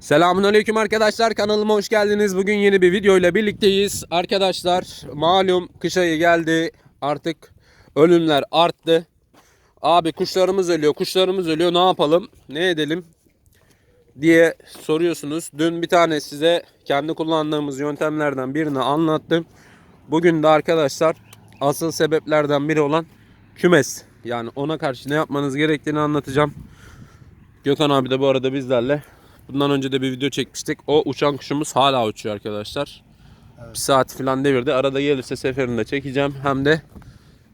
Selamünaleyküm arkadaşlar kanalıma hoş geldiniz. Bugün yeni bir video ile birlikteyiz. Arkadaşlar malum kış ayı geldi. Artık ölümler arttı. Abi kuşlarımız ölüyor, kuşlarımız ölüyor. Ne yapalım? Ne edelim? diye soruyorsunuz. Dün bir tane size kendi kullandığımız yöntemlerden birini anlattım. Bugün de arkadaşlar asıl sebeplerden biri olan kümes. Yani ona karşı ne yapmanız gerektiğini anlatacağım. Gökhan abi de bu arada bizlerle. Bundan önce de bir video çekmiştik. O uçan kuşumuz hala uçuyor arkadaşlar. Bir saat falan devirdi. Arada gelirse seferinde çekeceğim. Hem de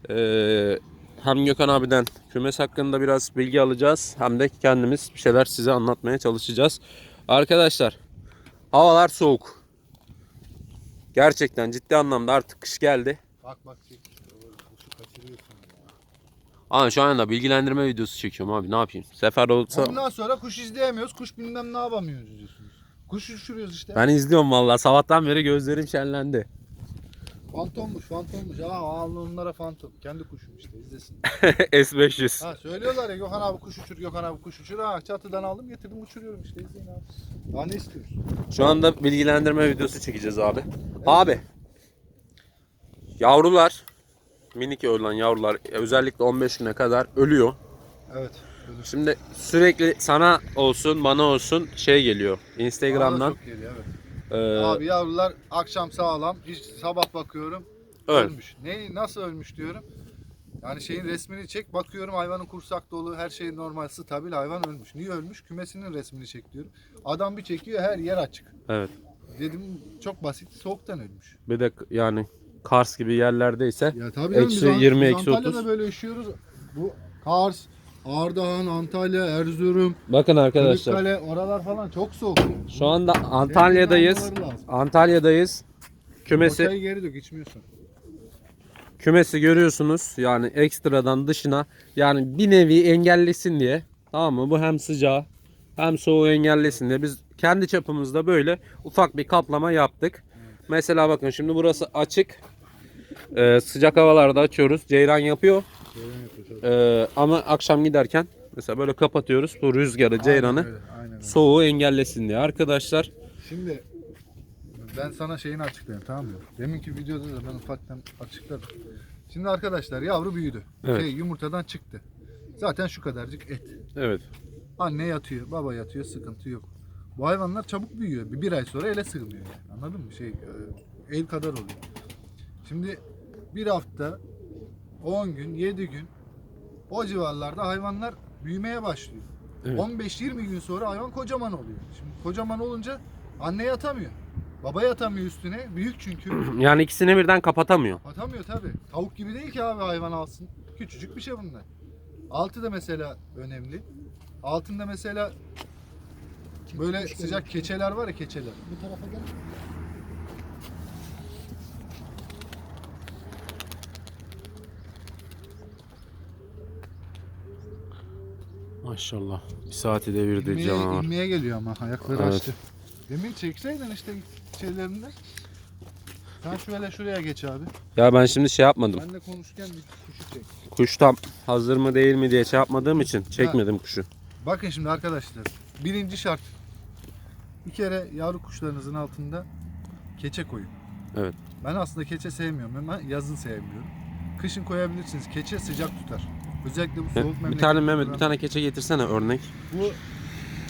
eee, hem Gökhan abiden kümes hakkında biraz bilgi alacağız. Hem de kendimiz bir şeyler size anlatmaya çalışacağız. Arkadaşlar havalar soğuk. Gerçekten ciddi anlamda artık kış geldi. Bak bak. Ama şu anda bilgilendirme videosu çekiyorum abi ne yapayım. Sefer olsa Ondan sonra kuş izleyemiyoruz. Kuş bilmem ne yapamıyoruz diyorsunuz. Kuş uçuruyoruz işte. ben izliyorum vallahi sabahtan beri gözlerim şenlendi. Fantommuş fantommuş. Aa al onlara fantom. Kendi kuşum işte izlesin. S500. ha söylüyorlar ya Gökhan abi kuş uçur, Gökhan abi kuş uçur. Ha çatıdan aldım getirdim uçuruyorum işte izleyin abi. Daha ne istiyorsun? Şu anda bilgilendirme videosu çekeceğiz abi. Abi. Yavrular minik olan yavrular özellikle 15 güne kadar ölüyor. Evet. ölür. Şimdi sürekli sana olsun bana olsun şey geliyor. Instagram'dan çok geliyor, evet. e, Abi yavrular akşam sağlam. Hiç sabah bakıyorum. öl. Ölmüş. Ne nasıl ölmüş diyorum. Yani şeyin resmini çek bakıyorum hayvanın kursak dolu her şey normal stabil hayvan ölmüş. Niye ölmüş? Kümesinin resmini çek diyorum. Adam bir çekiyor her yer açık. Evet. Dedim çok basit soğuktan ölmüş. Bir de yani Kars gibi yerlerdeyse Ya tabii Eksi biz 20, Ant- eksi biz Antalya'da 30. böyle üşüyoruz. Bu Kars, Ardahan, Antalya, Erzurum, bakın arkadaşlar Kırıkkale oralar falan çok soğuk. şu anda Antalya'dayız. Antalya'dayız. Kümesi Ortayı geri dök içmiyorsun. kümesi görüyorsunuz. Yani ekstradan dışına yani bir nevi engellesin diye. Tamam mı? Bu hem sıcağı hem soğuğu engellesin diye biz kendi çapımızda böyle ufak bir kaplama yaptık. Mesela bakın şimdi burası açık. Ee, sıcak havalarda açıyoruz. Ceyran yapıyor. Ee, ama akşam giderken mesela böyle kapatıyoruz. Bu rüzgarı, ceyranı Aynen öyle, aynen öyle. soğuğu engellesin diye. Arkadaşlar Şimdi ben sana şeyini açıklayayım tamam mı? Deminki videoda da ben ufaktan açıkladım. Şimdi arkadaşlar yavru büyüdü. Evet. Şey, yumurtadan çıktı. Zaten şu kadarcık et. evet. Anne yatıyor, baba yatıyor, sıkıntı yok. Bu hayvanlar çabuk büyüyor. Bir, bir ay sonra ele sığmıyor yani. Anladın mı? Şey, e, el kadar oluyor. Şimdi bir hafta, 10 gün, 7 gün o civarlarda hayvanlar büyümeye başlıyor. Evet. 15-20 gün sonra hayvan kocaman oluyor. Şimdi kocaman olunca anne yatamıyor. Baba yatamıyor üstüne. Büyük çünkü. Yani ikisini birden kapatamıyor. Atamıyor tabi. Tavuk gibi değil ki abi hayvan alsın. Küçücük bir şey bunlar. Altı da mesela önemli. Altında mesela böyle sıcak keçeler var ya keçeler. Bu tarafa gel. Maşallah. Bir saati devirdi İnmeye, canavar. inmeye geliyor ama ayakları Evet. açtı. Demin çekseydin işte şeylerinde. Sen şöyle şuraya geç abi. Ya ben şimdi şey yapmadım. Ben de konuşurken bir kuşu çek. Kuş tam hazır mı değil mi diye şey yapmadığım için çekmedim kuşu. Bakın şimdi arkadaşlar. Birinci şart. Bir kere yavru kuşlarınızın altında keçe koyun. Evet. Ben aslında keçe sevmiyorum ama yazın sevmiyorum. Kışın koyabilirsiniz. Keçe sıcak tutar. Özellikle bu soğuk Bir memleketlerinde. tane Mehmet bir tane keçe getirsene örnek. Bu,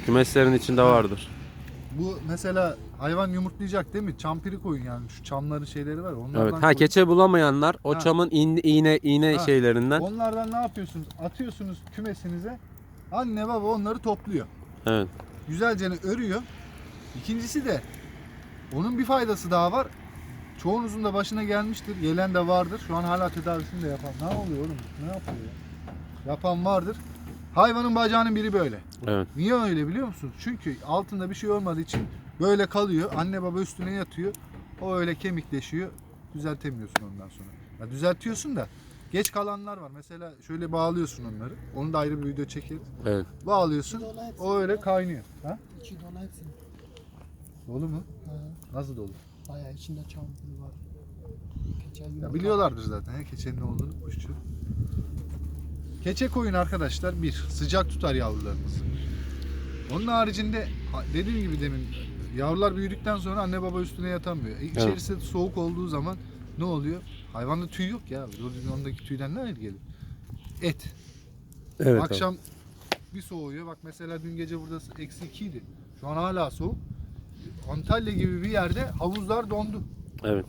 Kümeslerin içinde vardır. bu mesela hayvan yumurtlayacak değil mi? Çampiri koyun yani. Şu çamların şeyleri var. Onlardan Evet. Ha koyun. keçe bulamayanlar o Ha. çamın in- iğne iğne Ha. şeylerinden. Onlardan ne yapıyorsunuz? Atıyorsunuz kümesinize. Anne baba onları topluyor. Evet. Güzelce örüyor. İkincisi de onun bir faydası daha var. Çoğunuzun da başına gelmiştir. Gelen de vardır. Şu an hala tedavisini de yapan. Ne oluyor oğlum? Ne yapıyor ya? Yapan vardır. Hayvanın bacağının biri böyle. Evet. Niye öyle biliyor musunuz? Çünkü altında bir şey olmadığı için böyle kalıyor. Anne baba üstüne yatıyor. O öyle kemikleşiyor. Düzeltemiyorsun ondan sonra. Ya düzeltiyorsun da geç kalanlar var. Mesela şöyle bağlıyorsun onları. Onu da ayrı bir video çekeriz. Evet. Bağlıyorsun. O öyle kaynıyor. Ha? İçi dolu hepsinin. Dolu mu? Ha, Nasıl dolu? bayağı içinde çampul var. Keçe Ya biliyorlardır zaten ya keçenin ne olduğunu kuşçu. Keçe koyun arkadaşlar bir sıcak tutar yavrularınızı. Onun haricinde ha- dediğim gibi demin yavrular büyüdükten sonra anne baba üstüne yatamıyor. E, İçerisi soğuk olduğu zaman ne oluyor? Hayvanda tüy yok ya. Ondaki tüyden ne gelir? Et. Evet. abi. Akşam bir soğuyor. Bak mesela dün gece burada eksi 2 idi. Şu an hala soğuk. Antalya gibi bir yerde havuzlar dondu. Evet.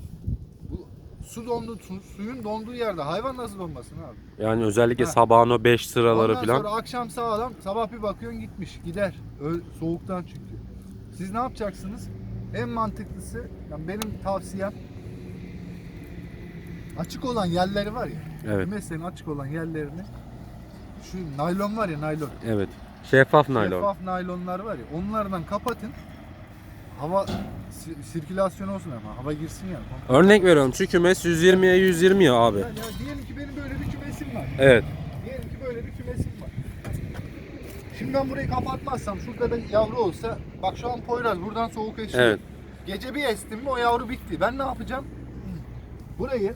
Su dondu, su- suyun donduğu yerde hayvan nasıl donmasın abi? Yani özellikle Ha. sabahın o 5 sıraları Ondan falan. sonra akşam sağlam, sabah bir bakıyorsun gitmiş, gider. Ö- soğuktan çünkü. Siz ne yapacaksınız? En mantıklısı, yani benim tavsiyem açık olan yerleri var ya. Evet. Kümeslerin açık olan yerlerini şu naylon var ya naylon. Evet. Şeffaf naylon. Şeffaf naylonlar var ya onlardan kapatın. Hava si- sirkülasyon olsun ama hava girsin yani. Örnek veriyorum şu kümes 120'ye 120 ya abi. Ya, ya diyelim ki benim böyle bir kümesim var. Evet. Diyelim ki böyle bir kümesim var. Şimdi ben burayı kapatmazsam şurada da yavru olsa bak şu an Poyraz buradan soğuk esiyor. Evet. Gece bir estim mi o yavru bitti. Ben ne yapacağım? Burayı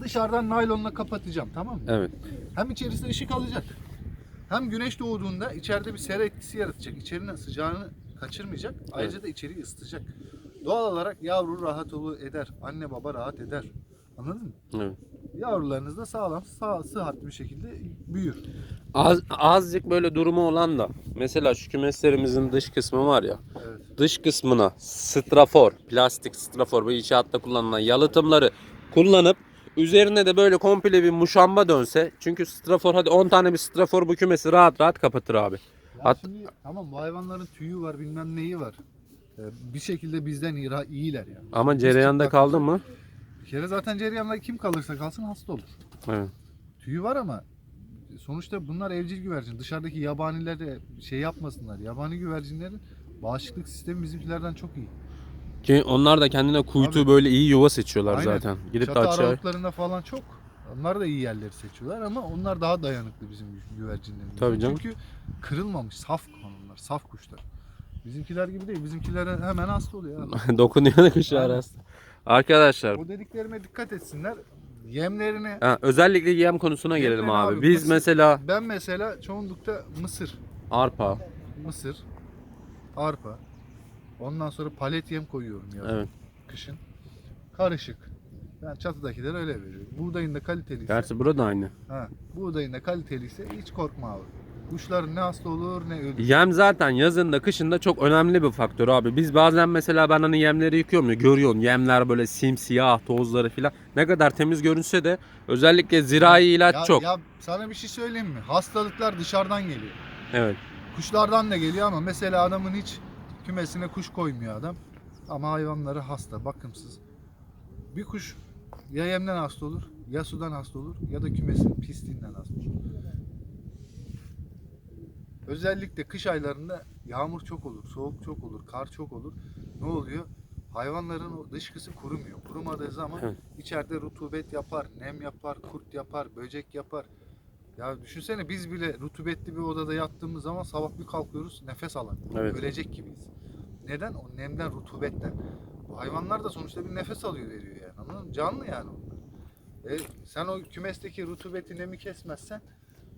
dışarıdan naylonla kapatacağım tamam mı? Evet. Hem içerisinde ışık alacak. Hem güneş doğduğunda içeride bir sera etkisi yaratacak. İçerinin sıcağını kaçırmayacak. Ayrıca da içeriği ısıtacak. Doğal olarak yavru rahat olur eder. Anne baba rahat eder. Anladın mı? evet. Yavrularınız da sağlam, sağ, sıhhatli bir şekilde büyür. Az, azıcık böyle durumu olan da mesela şu kümeslerimizin dış kısmı var ya. Evet. Dış kısmına strafor, plastik strafor ve inşaatta kullanılan yalıtımları kullanıp üzerine de böyle komple bir muşamba dönse. Çünkü strafor hadi 10 tane bir strafor bu kümesi rahat rahat kapatır abi. Hat- şimdi tamam bu hayvanların tüyü var, bilmem neyi var. Ee, bir şekilde bizden iyi, iyiler yani. Ama cereyanda kaldı mı? Bir kere zaten cereyanda kim kalırsa kalsın hasta olur. Evet. Tüyü var ama sonuçta bunlar evcil güvercin. Dışarıdaki yabaniler de şey yapmasınlar. Yabani güvercinlerin bağışıklık sistemi bizimkilerden çok iyi. Ki onlar da kendine kuytu Abi. böyle iyi yuva seçiyorlar Aynen. zaten. Gidip de Çatı aşağı. aralıklarında falan çok. Onlar da iyi yerleri seçiyorlar ama onlar daha dayanıklı bizim güvercinlerimiz. Tabii canım. Çünkü kırılmamış, saf onlar, saf kuşlar. Bizimkiler gibi değil. Bizimkiler hemen hasta oluyor. Dokunuyor da Aynen. arası. Arkadaşlar o dediklerime dikkat etsinler. Yemlerini ha, özellikle yem konusuna gelelim abi. abi, Biz mısır- mesela ben mesela çoğunlukla mısır, arpa. mısır, arpa. Ondan sonra palet yem koyuyorum ya Evet. kışın. Karışık. Ben çatıdakileri öyle veriyorum. Buğdayın da kaliteliyse, Gerçi burada aynı. ha, buğdayın da kaliteliyse hiç korkma abi. Kuşların ne hasta olur ne ölür. Yem zaten yazında kışında çok önemli bir faktör abi. Biz bazen mesela ben hani yemleri yıkıyorum ya görüyorsun yemler böyle simsiyah tozları filan. Ne kadar temiz görünse de özellikle zirai ilaç ya, çok. Ya sana bir şey söyleyeyim mi? Hastalıklar dışarıdan geliyor. Evet. Kuşlardan da geliyor ama mesela adamın hiç kümesine kuş koymuyor adam. Ama hayvanları hasta, bakımsız. Bir kuş ya yemden hasta olur, ya sudan hasta olur ya da kümesin pisliğinden hasta olur. Özellikle kış aylarında yağmur çok olur, soğuk çok olur, kar çok olur. Ne oluyor? Hayvanların o dışkısı kurumuyor. Kurumadığı zaman Evet. içeride rutubet yapar, nem yapar, kurt yapar, böcek yapar. Ya düşünsene biz bile rutubetli bir odada yattığımız zaman sabah bir kalkıyoruz nefes alan. Evet. Ölecek gibiyiz. Neden? O nemden, rutubetten. Bu hayvanlar da sonuçta bir nefes alıyor veriyor. Anladın mı? Canlı yani onlar. E, sen o kümesteki rutubeti nemi kesmezsen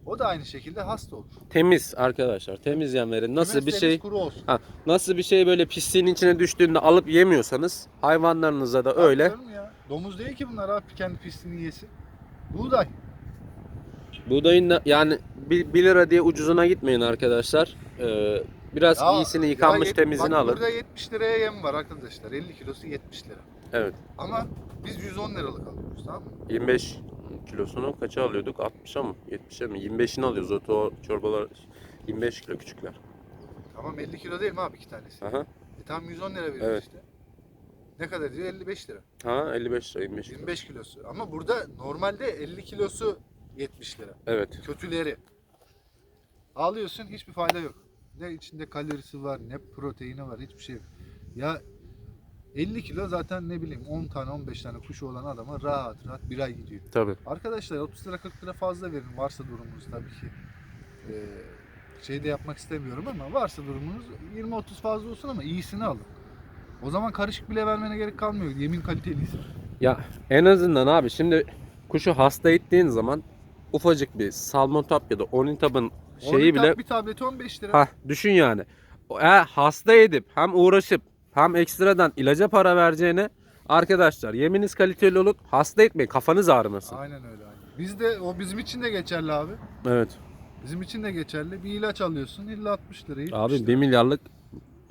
o da aynı şekilde hasta olur. Temiz arkadaşlar. Temiz yemleri nasıl bir Kümes şey temiz, kuru olsun. ha, nasıl bir şey böyle pisliğin içine düştüğünde alıp yemiyorsanız hayvanlarınıza da öyle. Ya. Domuz değil ki bunlar abi kendi pisliğini yesin. Buğday. Buğdayın da yani 1 lira diye ucuzuna gitmeyin arkadaşlar. Ee, biraz Ya- iyisini ya yıkanmış yet- temizini bak alın. Burada 70 liraya yem var arkadaşlar. 50 kilosu 70 lira. Evet. Ama biz 110 liralık alıyoruz tamam mı? 25 kilosunu kaça alıyorduk? 60'a mı? 70'e mi? 25'ini alıyoruz. O to- çorbalar 25 kilo küçükler. Tamam 50 kilo değil mi abi iki tanesi? Aha. E tamam 110 lira veriyoruz Evet. işte. Ne kadar diyor? 55 lira. Ha 55 lira 25 kilo. 25 kilosu. Ama burada normalde 50 kilosu 70 lira. Evet. Kötüleri. Alıyorsun hiçbir fayda yok. Ne içinde kalorisi var, ne proteini var, hiçbir şey yok. Ya 50 kilo zaten ne bileyim 10 tane 15 tane kuşu olan adama rahat rahat bir ay gidiyor. Tabii. Arkadaşlar 30 lira 40 lira fazla verin varsa durumunuz tabii ki. Ee, şey de yapmak istemiyorum ama varsa durumunuz 20-30 fazla olsun ama iyisini alın. O zaman karışık bile vermene gerek kalmıyor. Yemin kaliteliyse. Ya en azından abi şimdi kuşu hasta ettiğin zaman ufacık bir salmontap ya da onitabın şeyi bir, bile bir tableti 15 lira. ha düşün yani. Eğer hasta edip hem uğraşıp hem ekstradan ilaca para vereceğine arkadaşlar yeminiz kaliteli olup hasta etmeyin kafanız ağrımasın. Aynen öyle. Aynen. Biz de o bizim için de geçerli abi. Evet. Bizim için de geçerli. Bir ilaç alıyorsun illa 60 lira. 70 Abi lira. 1 milyarlık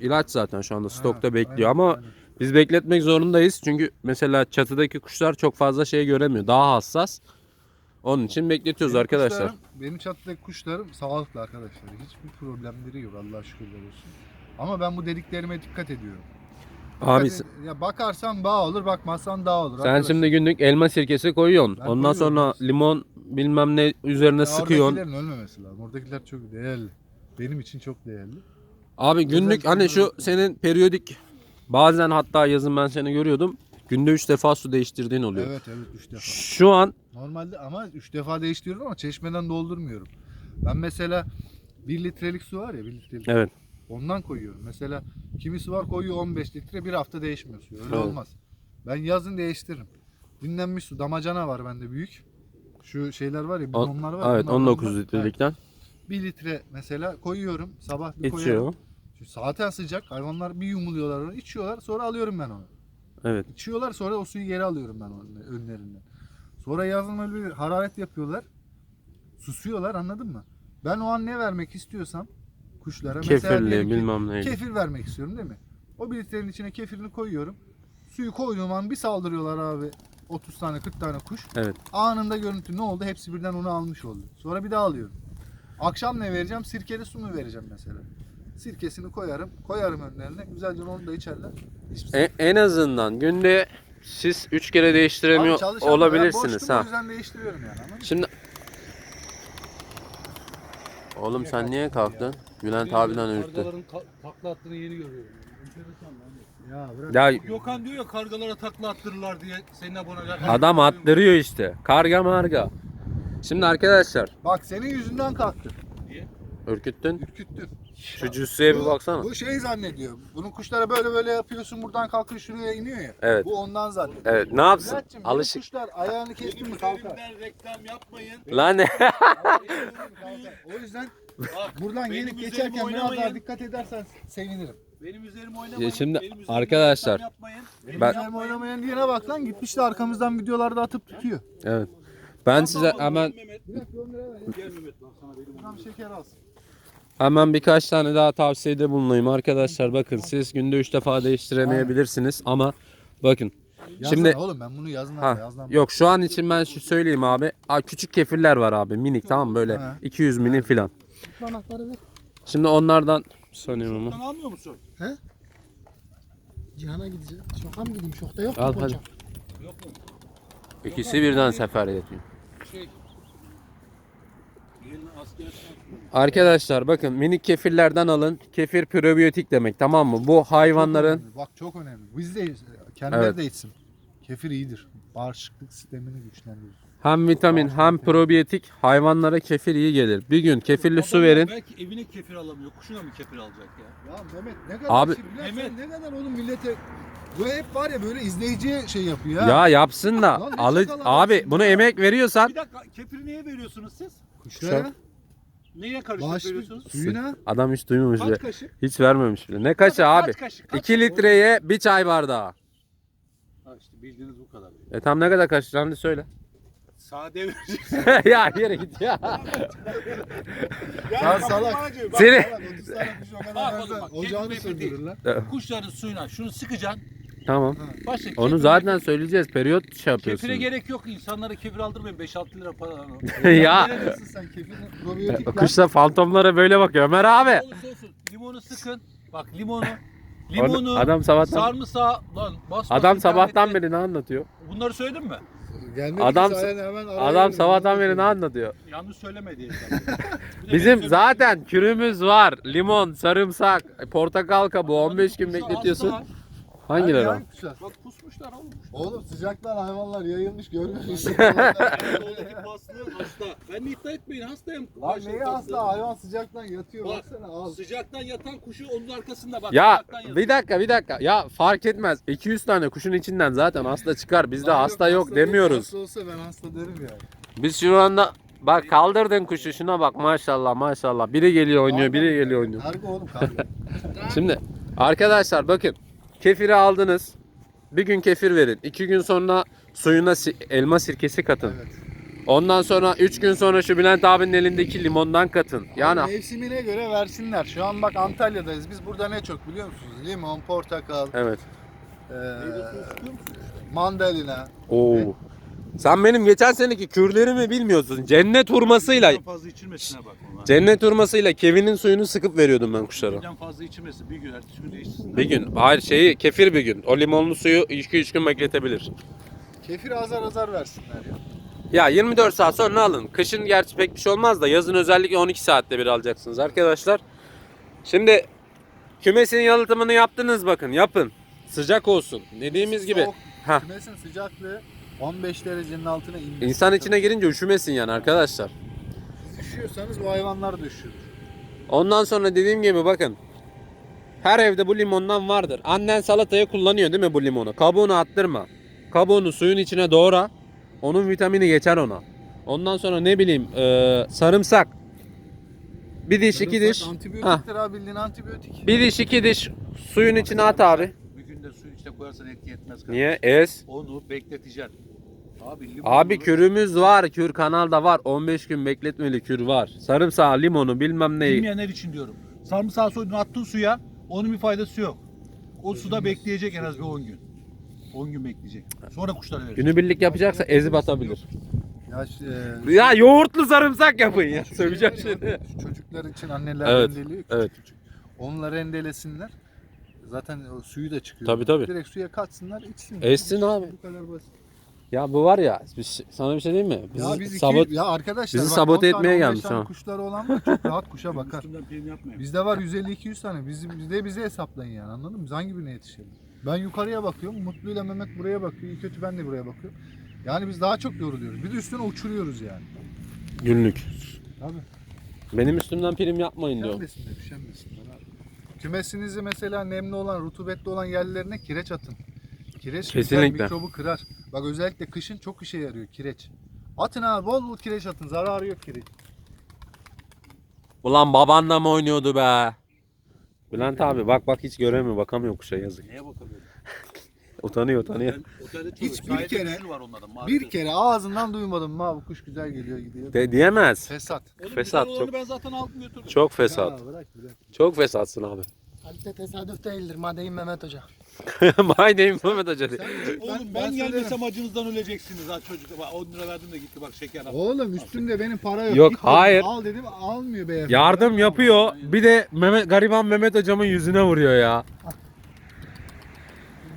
ilaç zaten şu anda stokta Ha, bekliyor aynen, ama aynen. biz bekletmek zorundayız. Çünkü mesela çatıdaki kuşlar çok fazla şey göremiyor. Daha hassas. Onun için bekletiyoruz Benim arkadaşlar. kuşlarım- benim çatıdaki kuşlarım sağlıklı arkadaşlar. Hiçbir problemleri yok Allah'a şükürler olsun. Ama ben bu dediklerime dikkat ediyorum. Abi Dikkat ed- ya bakarsan bağ olur, bakmazsan dağ olur. sen arkadaşlar. şimdi günlük elma sirkesi koyuyorsun. Ben Ondan koyuyorum. sonra limon bilmem ne üzerine Ya sıkıyorsun. Oradakilerin ölmemesi lazım. Oradakiler çok değerli. Benim için çok değerli. Abi günlük hani şu senin periyodik bazen hatta yazın ben seni görüyordum. Günde 3 defa su değiştirdiğin oluyor. Evet evet 3 defa. Şu an Normalde ama 3 defa değiştiriyorum ama çeşmeden doldurmuyorum. Ben mesela 1 litrelik su var ya 1 litrelik. evet Ondan koyuyorum. Mesela kimisi var koyuyor 15 litre bir hafta değişmiyor suyu. Öyle Evet. olmaz. Ben yazın değiştiririm. Dinlenmiş su. Damacana var bende büyük. Şu şeyler var ya on- bidonlar var. evet Bunlar 19 normal. litrelikten 1 litre mesela koyuyorum. Sabah bir koyarım. içiyor. Çünkü zaten sıcak. Hayvanlar bir yumuluyorlar onu. içiyorlar. Sonra alıyorum ben onu. Evet. İçiyorlar sonra o suyu geri alıyorum ben onun önlerinden. Sonra yazın öyle bir hararet yapıyorlar. Susuyorlar anladın mı? Ben o an ne vermek istiyorsam kuşlara mesela Kefirli ki bilmem neydi. kefir vermek istiyorum değil mi? O bir litrenin içine kefirini koyuyorum. Suyu koyduğum an bir saldırıyorlar abi. 30 tane 40 tane kuş. Evet. Anında görüntü ne oldu? Hepsi birden onu almış oldu. Sonra bir daha alıyorum. Akşam ne vereceğim? Sirkeli su mu vereceğim mesela? Sirkesini koyarım. Koyarım önlerine. Güzelce onu da içerler. Hiçbir E- en azından günde siz 3 kere değiştiremiyor Abi çalışan- olabilirsiniz ben boştum, O ha. yüzden değiştiriyorum yani anladın mı? Şimdi Oğlum sen niye kalktın? Bülent abiden ürktü. Kargaların ka- takla attığını yeni görüyorum. Ya bırak. Ya Gökhan diyor ya kargalara takla attırırlar diye senin aboneler. adam attırıyor işte. Karga marga. Şimdi arkadaşlar Bak senin yüzünden kalktı. ürküttün. Ürküttün. Şu cüsseye bir Bu- baksana. Bu şey zannediyor. Bunun kuşlara böyle böyle yapıyorsun buradan kalkıyor şuraya iniyor ya. Evet. Bu ondan zannediyor. Evet ne yapsın? Benim Alışık. kuşlar ayağını kestin mi kalkar. üzerimden reklam yapmayın. Lan ne? o yüzden Bak buradan benim gelip üzerime geçerken biraz daha oynamayın. dikkat edersen sevinirim. Benim üzerime oynamayın. Ya şimdi benim üzerime arkadaşlar, reklam yapmayın. Benim ben- Üzerime oynamayan diyene bak lan gitmiş de arkamızdan videolarda atıp tutuyor. Evet. Ben size Tamam, hemen Mehmet. Bir dakika 10 lira ver. ya. Gel Mehmet lan sana benim. Buradan şeker alsın. Hemen birkaç tane daha tavsiyede bulunayım arkadaşlar. Bakın siz günde 3 defa değiştiremeyebilirsiniz ama bakın Yazın Şimdi- oğlum ben bunu yazın Ha, yazdan yok şu an için ben şu söyleyeyim abi. Aa, küçük kefirler var abi minik tamam mı? böyle Ha. 200 milim filan. Şimdi onlardan sanıyorum ama. Almıyor musun? Cihan'a gideceğim. Şoka mı gideyim? Şokta yok Al, mu hadi. hocam? Yok mu? İkisi birden sefer yetiyor. Şey. Arkadaşlar bakın minik kefirlerden alın. Kefir probiyotik demek tamam mı? Bu hayvanların Çok önemli. Bak çok önemli. Biz de kendileri Evet. de içsin. Kefir iyidir. Bağışıklık sistemini güçlendirir. hem vitamin hem probiyotik hayvanlara kefir iyi gelir. Bir gün kefirli su verin. Belki evine kefir alamıyor. Kuşuna mı kefir alacak ya? Ya Mehmet ne kadar Abi- şey, Mehmet. ne kadar oğlum millete bu hep var ya böyle izleyiciye şey yapıyor Ya ha. yapsın da alı abi bunu ya. emek veriyorsan Bir dakika kefiri neye veriyorsunuz siz? Kuşlara Neye karıştırıp veriyorsunuz? suyuna adam hiç duymamış bile. Kaç kaşık? Hiç vermemiş bile. Ne abi? Kaç kaşık? Kaç 2 litreye bir çay bardağı. Ha işte bildiğiniz bu kadar. E tam ne kadar kaçacağını söyle. Sade vereceksin. ya yere git ya. Ya salak. Seni Salak, 30 tane kuş o kadar Bak oğlum bak, ocağını kefir söndürürler. Kuşların suyuna şunu sıkacaksın. Tamam. Başka Onu kefir- zaten söyleyeceğiz. Periyot şey yapıyorsun. Kefire gerek yok. İnsanlara kefir aldırmayın. 5-6 lira para. ya Ne diyorsun sen kefirin probiyotikler? kuşlar fantomlara böyle bakıyor Ömer abi. Olursa olsun. Limonu sıkın. Bak limonu. Limonu. Adam sabahtan Sarımsağı. Lan bas bas adam sabahtan beri ne anlatıyor? Bunları söyledin mi? Gelmedi Adam- sayene hemen Adam sabahtan beri ne anlatıyor? Yanlış söyleme diye. Bizim zaten kürümüz var. Limon, sarımsak, portakal kabuğu 15 gün bekletiyorsun. Hasta. Hangileri? Hangi kuşlar? Bak kusmuşlar oğlum. Oğlum sıcaktan hayvanlar yayılmış görmüyorsun. Oradaki paslı hasta. Ben de iddia etmeyin hastayım. Lan Başım neye hasta. hasta hayvan sıcaktan yatıyor Bak, baksana al. Sıcaktan yatan kuşu onun arkasında bak. Ya bir dakika bir dakika. Ya fark etmez. 200 tane kuşun içinden zaten hasta çıkar. Bizde hasta yok değil, demiyoruz. Hasta olsa ben hasta derim yani. Biz şu anda Bak kaldırdın kuşu şuna bak maşallah maşallah. Biri geliyor oynuyor, biri geliyor oynuyor. Kargo oğlum kargo. Şimdi arkadaşlar bakın kefiri aldınız. Bir gün kefir verin. iki gün sonra suyuna si- elma sirkesi katın. evet. Ondan sonra 3 gün sonra şu Bülent abinin elindeki limondan katın. Yani Mevsimine göre versinler. Şu an bak Antalya'dayız. Biz burada ne çok biliyor musunuz? Limon, portakal, evet. eee, mandalina. Oo. Sen benim geçen seneki kürlerimi bilmiyorsun. Cennet hurmasıyla Birden fazla içilmesine bak ona. cennet hurmasıyla Kevin'in suyunu sıkıp veriyordum ben kuşlara. Birden fazla içilmesi bir gün ertesi gün değişsin. Bir gün. Hayır şeyi kefir bir gün. O limonlu suyu 2-3 gün bekletebilir. Kefir azar azar versinler ya. Ya 24 saat sonra alın. Kışın gerçi pek bir şey olmaz da yazın özellikle 12 saatte bir alacaksınız arkadaşlar. Şimdi kümesin yalıtımını yaptınız bakın yapın. Sıcak olsun. Dediğimiz gibi. Soğuk, Heh. Kümesin sıcaklığı 15 derecenin altına inmiş. İnsan içine girince üşümesin yani arkadaşlar. Düşüyorsanız bu hayvanlar düşüyor. Ondan sonra dediğim gibi bakın. Her evde bu limondan vardır. Annen salataya kullanıyor değil mi bu limonu? Kabuğunu attırma. Kabuğunu suyun içine doğra. Onun vitamini geçer ona. Ondan sonra ne bileyim eee, sarımsak. Bir diş iki diş. Antibiyotiktir abi bildiğin antibiyotik. Bir diş iki diş suyun içine at abi. Bir günde suyun içine koyarsan etki yetmez. Niye? Ez. Onu bekleteceksin. Abi limon Abi olur. kürümüz var. Kür kanalda var. 15 gün bekletmeli kür var. Sarımsağı, limonu bilmem neyi. Bilmeyenler için diyorum. Sarımsağı soydun attın suya onun bir faydası yok. O suda bekleyecek en az bir 10 gün. 10 gün bekleyecek. Sonra kuşlara verecek. Günübirlik yapacaksa ezip atabilir. Ya, işte, Ya yoğurtlu sarımsak yapın ya. Söyleyeceğim şimdi. Çocuklar için anneler Evet, rendeliyor. Küçük evet. küçük. Onları rendelesinler. Zaten o suyu da çıkıyor. Tabii, tabii. Direkt suya katsınlar içsin. Essin abi. Bu kadar basit. Ya bu var ya biz- sana bir şey diyeyim mi? Bizi Ya biz iki, sabot ya arkadaşlar bizi bak, sabote 10 tane, etmeye 15 gelmiş ha. kuşları olan var çok rahat kuşa bakar. Üstünden prim yapmayın. Bizde var 150-200 tane. Biz, bizde bize hesaplayın yani anladın mı? Biz hangi birine yetişelim? Ben yukarıya bakıyorum. Mutlu ile Mehmet buraya bakıyor. İyi kötü ben de buraya bakıyorum. Yani biz daha çok yoruluyoruz. Bir de üstüne uçuruyoruz yani. günlük. Tabii. Benim üstümden prim yapmayın diyor. Üşenmesinler, üşenmesinler abi. Kümesinizi mesela nemli olan, rutubetli olan yerlerine kireç atın. Kireç Kesinlikle. mikrobu kırar. Bak özellikle kışın çok işe yarıyor kireç. Atın abi bol bol kireç atın. Zararı yok kireç. Ulan babanla mı oynuyordu be? Bülent abi bak bak hiç göremiyor bakamıyor kuşa yazık. Neye bakamıyorum? Utanıyor utanıyor. Ben otelde Hiç bir kere- var onların. Bir kere ağzından duymadım. Ma bu kuş güzel geliyor gidiyor. De, diyemez. Fesat. Oğlum Fesat, olanı çok- Ben zaten aldım götürdüm. Çok fesat. Ya bırak bırak. Çok fesatsın abi. Kalite tesadüf değildir. Madeyim Mehmet Hoca. Name Mehmet Hoca diye. Oğlum ben, ben gelmesem acınızdan öleceksiniz ha çocuk. Bak 10 lira verdim de gitti bak şeker al. Oğlum üstümde benim para yok. Yok, Git dedim, hayır. Al dedim almıyor beyefendi. Yardım yapıyor. Bir de Mehmet, gariban Mehmet hocamın yüzüne vuruyor ya.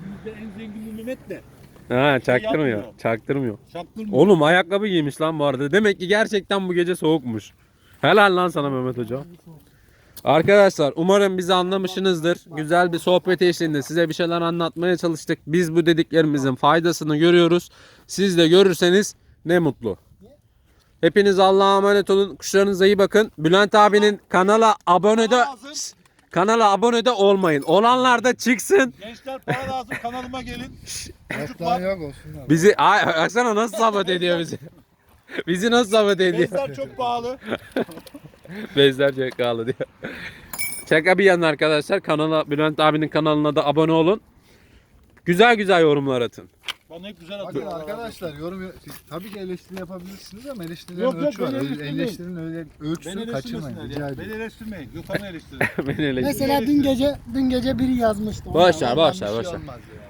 Bizde en zengin Mehmet de. Ha çaktırmıyor. yapmıyor. Çaktırmıyor. Çaktırmıyor. Oğlum ayakkabı giymiş lan bu arada. Demek ki gerçekten bu gece soğukmuş. Helal lan sana Mehmet Hoca. Arkadaşlar umarım bizi anlamışsınızdır. Güzel bir sohbet eşliğinde size bir şeyler anlatmaya çalıştık. Biz bu dediklerimizin faydasını görüyoruz. Siz de görürseniz ne mutlu. Hepiniz Allah'a emanet olun. Kuşlarınıza iyi bakın. Bülent abinin kanala abone de kanala abone de olmayın. Olanlar da çıksın. Gençler para lazım kanalıma gelin. Aslan yok olsunlar. Bizi ay baksana nasıl sabote ediyor bizi. Bizi nasıl sabote ediyor. Bezler çok pahalı. Bezler çakalı diyor. Şaka bir yana arkadaşlar kanala Bülent abinin kanalına da abone olun. Güzel güzel yorumlar atın. Bana hep güzel Bakın atıyor. arkadaşlar yorum tabii ki eleştiri yapabilirsiniz ama eleştirilerin Yok, yok, ölçü var. Eleştirinin öyle Beni ölçüsünü kaçırmayın eleştirmesinler rica ya. ederim. Beni eleştirmeyin. Gökhan'ı eleştirin. Beni eleştir- Mesela dün gece dün gece biri yazmıştı. Boş ver Ondan boş bir ver şey boş ver.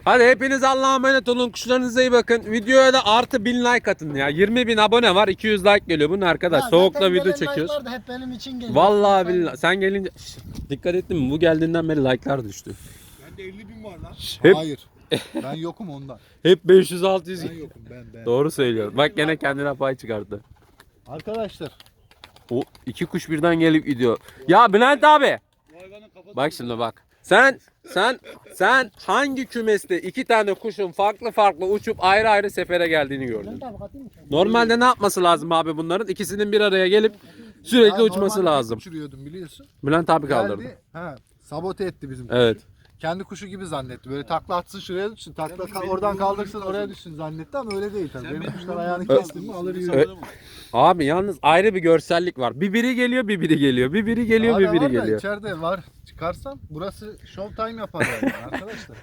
Hadi hepiniz Allah'a emanet olun. Kuşlarınıza iyi bakın. Videoya da artı 1000 like atın ya. 20 bin abone var. 200 like geliyor. Bu ne arkadaş? Ya Soğukta zaten video gelen çekiyoruz. like'lar da hep benim için geliyor. Vallahi Sen- billahi. Sen gelince Şş, dikkat ettin mi? Bu geldiğinden beri like'lar düştü. Bende 50 bin var lan. Hep- Hayır. Ben yokum ondan. Hep 500 600. Ben yokum ben ben. Doğru söylüyor. Bak gene kendine pay çıkarttı. Arkadaşlar O iki kuş birden gelip gidiyor. Ya Bülent abi. Bak şimdi bak. Sen sen sen hangi kümeste iki tane kuşun farklı farklı uçup ayrı ayrı sefere geldiğini gördün? Normalde ne yapması lazım abi bunların? İkisinin bir araya gelip sürekli uçması normalde lazım. Uçuruyordum biliyorsun. Bülent abi kaldırdı. Geldi. Ha, sabote etti bizim. Evet. Kendi kuşu gibi zannetti. Böyle takla atsın şuraya düşsün. Takla ka- oradan kaldırsın oraya düşsün zannetti ama öyle değil tabii. Benim kuşlar ayağını kestin mi alır anladın mı? Abi yalnız ayrı bir görsellik var. Bir biri geliyor, bir biri geliyor. Bir biri geliyor, Hala bir biri var da geliyor. içeride var. Çıkarsan burası show time yapar yani arkadaşlar.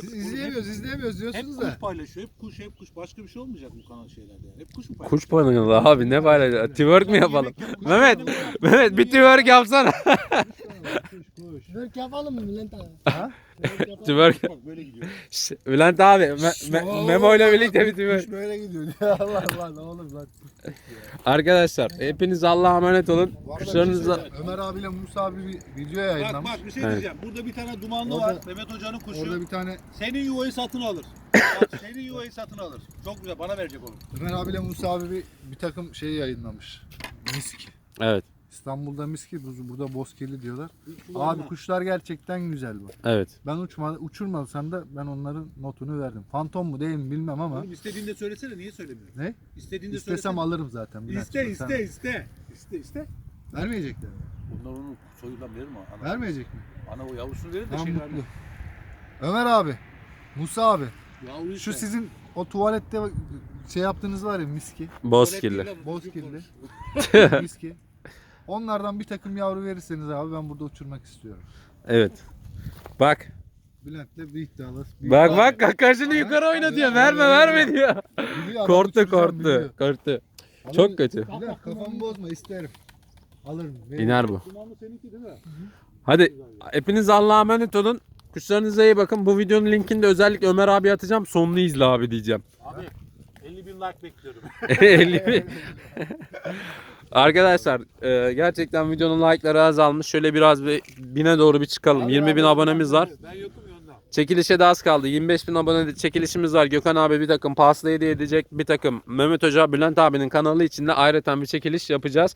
Siz izleyemiyoruz, izleyemiyoruz Hep diyorsunuz kuş da. paylaşıyor. Hep kuş, hep kuş. Başka bir şey olmayacak bu kanal şeylerde. yani. Hep kuş mu paylaşıyor? Kuş panılı abi ne böyle twerk mi yapalım? Mehmet, Mehmet bir twerk yapsana. Work yapalım mı Bülent abi? Ha? Twerk. Bak böyle gidiyor. Bülent abi, Me- Me- Memo ile birlikte bir twerk. Böyle gidiyor. Ya Allah Allah ne olur lan. Arkadaşlar hepiniz Allah'a emanet olun. Şey söyleyeceğim. Ömer abiyle Musa abi bir video Bak yayınlamış. bak bir şey Evet. diyeceğim. Burada bir tane dumanlı Orada- var. Mehmet Hoca'nın kuşu. Orada bir tane Senin yuvayı satın alır. Bak, senin yuvayı satın alır. Çok güzel. Bana verecek onu. Ömer abiyle Musa abi bir, bir takım şey yayınlamış. Miski. Evet, İstanbul'da miski, bu- burada bozkirli diyorlar. Abi kuşlar gerçekten güzel bu. evet. Ben uçma, uçurmasam da ben onların notunu verdim. Fantom mu değil mi bilmem ama Oğlum istediğinde söylesene. Niye söylemiyorsun? ne? İstediğinde İstesem söylesene. alırım zaten. Bülent. İste Sen- iste iste. İste iste. Vermeyecekler. mi? Bunlar onun soyundan verir mi? Ana, Vermeyecek mi? ana o yavrusunu verir de Ben şey mutlu. vermez. Ömer abi, Musa abi. Yavruyu Şu sen- sizin o tuvalette şey yaptığınız var ya miski. Bozkirli. Bozkirli. miski. Onlardan bir takım yavru verirseniz abi ben burada uçurmak istiyorum. Evet. Bak, Bülent'le bir iddialı. bir bak iddialı. bak kakasını yukarı oynatıyor. Verme verme diyor. Biliyor, adam Korktu uçuracağım biliyor. korktu. Korktu. Çok kötü. Bülent kafamı bozma isterim. Alırım. veririm. İner bu. Dumanlı seninki değil mi? Hadi hepiniz Allah'a emanet olun. Kuşlarınıza iyi bakın. Bu videonun linkini de özellikle Ömer abi atacağım. Sonunu izle abi diyeceğim. Abi 50 bin like bekliyorum. 50 bin. Arkadaşlar e, gerçekten videonun like'ları azalmış. Şöyle biraz bir bine doğru bir çıkalım. 20 bin abonemiz var. Ben yokum yonda. Çekilişe de az kaldı. 25 bin abone çekilişimiz var. Gökhan abi bir takım pasta hediye edecek. Bir takım Mehmet Hoca, Bülent abinin kanalı içinde ayrıca bir çekiliş yapacağız.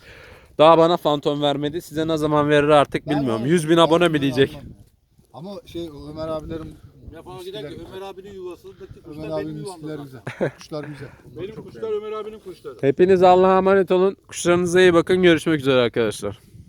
Daha bana fantom vermedi. Size ne zaman verir artık Ben bilmiyorum. almam. 100 bin abone mi diyecek? Ama şey Ömer abilerim Yapana gider ki Ömer abinin yuvasındaki Ömer kuşlar benim abinin yuvamda. miskiler güzel. Kuşlar güzel. Onları Benim kuşlar Ömer abinin kuşları. Hepiniz Allah'a emanet olun. Kuşlarınıza iyi bakın. Görüşmek üzere arkadaşlar.